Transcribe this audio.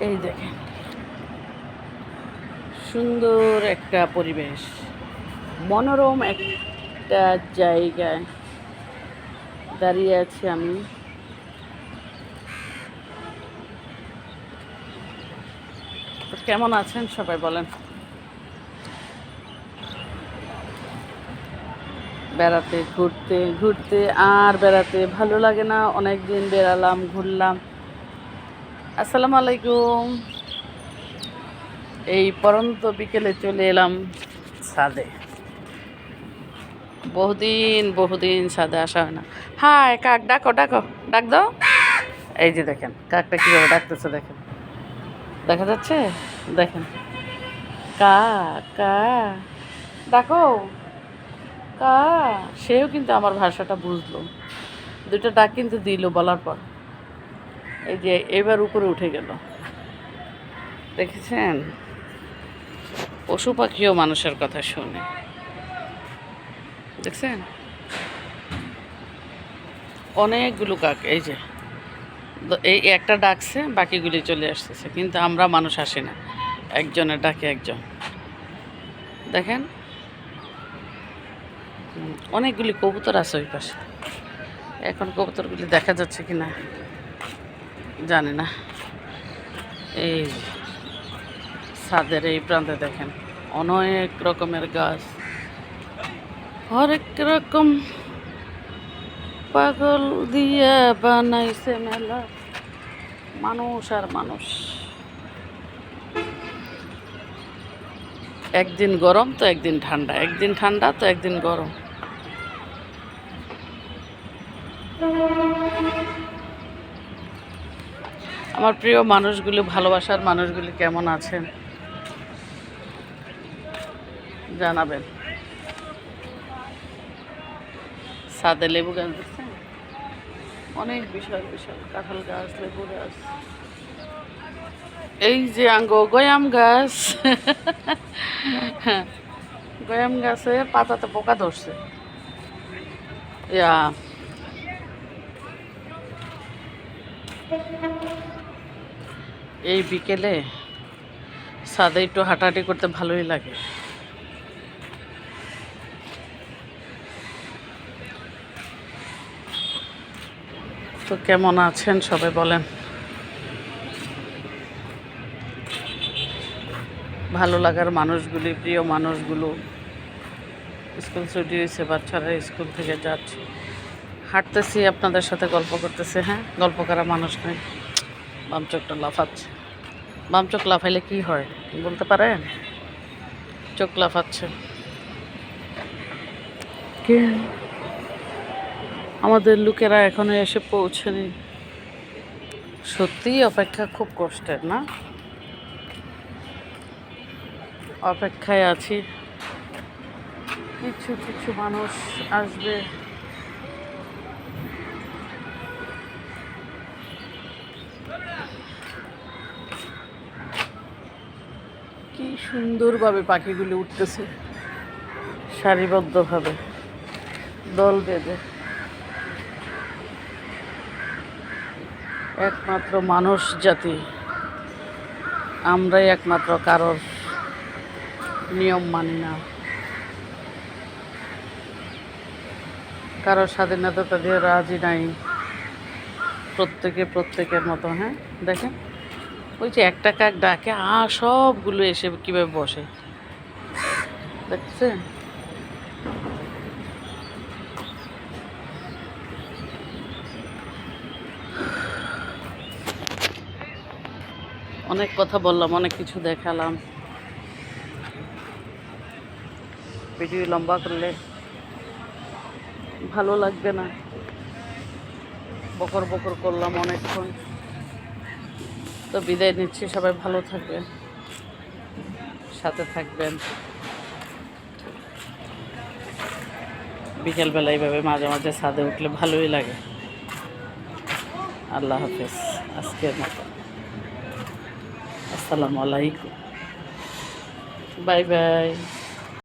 এই দেখেন। সুন্দর একটা পরিবেশ। মনোরম একটা জায়গায় দাঁড়িয়ে আছি আমি। কেমন আছেন সবাই বলেন। বেড়াতে ঘুরতে ঘুরতে আর বেড়াতে ভালো লাগে না। অনেক দিন বেড়ালাম, ঘুরলাম। আসসালামু আলাইকুম। এই পরন্ত বিকেলে চলে এলাম ছাদে। বহুদিন বহুদিন সাদে আসা হয় না। হাই, কাক, ডাকো ডাকো, ডাক দাও। এই যে দেখেন, কাকটা কীভাবে ডাকতেছে দেখেন। দেখা যাচ্ছে? দেখেন। কা কা, ডাকো। কা, সেও কিন্তু আমার ভাষাটা বুঝলো। দুটো ডাক কিন্তু দিল বলার পর। এই যে এবার উপরে উঠে গেল। দেখেছেন? পশু পাখিও মানুষের কথা শোনে। দেখছেন? অনেকগুলো কাক, এই যে। এই একটা ডাকছে, বাকিগুলি চলে আসতেছে, কিন্তু আমরা মানুষ আসি না। একজনের ডাকে একজন। দেখেন? অনেকগুলি কবুতর আছে ওই পাশে। এখন কবুতরগুলি দেখা যাচ্ছে কি না জানি না এই ছাদের এই প্রান্তে দেখেন, অনেক রকমের গাছ। হরেক রকম পাগল দিয়া বানাইছে মেলা। মানুষ আর মানুষ। একদিন গরম তো একদিন ঠান্ডা একদিন ঠান্ডা তো একদিন গরম। আমার প্রিয় মানুষগুলি, ভালোবাসার মানুষগুলি কেমন আছেন? জানাবেন। সাদে লেবু গাছ দেখছেন? অনেক বিশাল বিশাল কাঁঠাল গাছ, লেবু গাছ। এই যে আঙ্গ, গয়াম গাছ। গয়াম গাছে পাতাতে পোকা ধরছে। ইয়া। এই বিকেলে ছাদে একটু হাঁটাহাঁটি করতে ভালোই লাগে। তো কেমন আছেন সবাই বলেন। ভালো লাগার মানুষগুলি, প্রিয় মানুষগুলো, স্কুল ছুটি হয়েছে, বাচ্চারা স্কুল থেকে যাচ্ছে। হাঁটতেছি, আপনাদের সাথে গল্প করতেছে হ্যাঁ? গল্প করা মানুষ নেই। বাম চোখটা লাফাচ্ছে। বাম চোখ লাফাইলে কি হয়? বলতে পারেন? চোখ লাফাচ্ছে। আমাদের লোকেরা এখনও এসে পৌঁছেনি। সত্যিই অপেক্ষা খুব কষ্টের, না? অপেক্ষায় আছি। কিছু কিছু মানুষ আসবে। সুন্দরভাবে পাখিগুলি উঠতেছে। সারিবদ্ধভাবে। দল বেঁধে। একমাত্র মানুষ জাতি। আমরাই একমাত্র কারোর নিয়ম মানি না। কারোর স্বাধীনতা দিয়ে রাজি নাই। প্রত্যেকে প্রত্যেকের মতো হ্যাঁ? দেখেন। যে একটা কাক ডাকে, আ, সবগুলো এসে কীভাবে বসে? দেখছেন? অনেক কথা বললাম, অনেক কিছু দেখালাম। ভিডিও লম্বা করলে ভালো লাগবে না। বকর বকর করলাম অনেকক্ষণ। তো বিদায় নিচ্ছি, সবাই ভালো থাকবেন, সাথে থাকবেন। বিকেলবেলা এইভাবে মাঝে মাঝে ছাদে উঠলে ভালোই লাগে। আল্লাহ হাফেজ, আজকের মতো। আসসালামু আলাইকুম। Bye bye.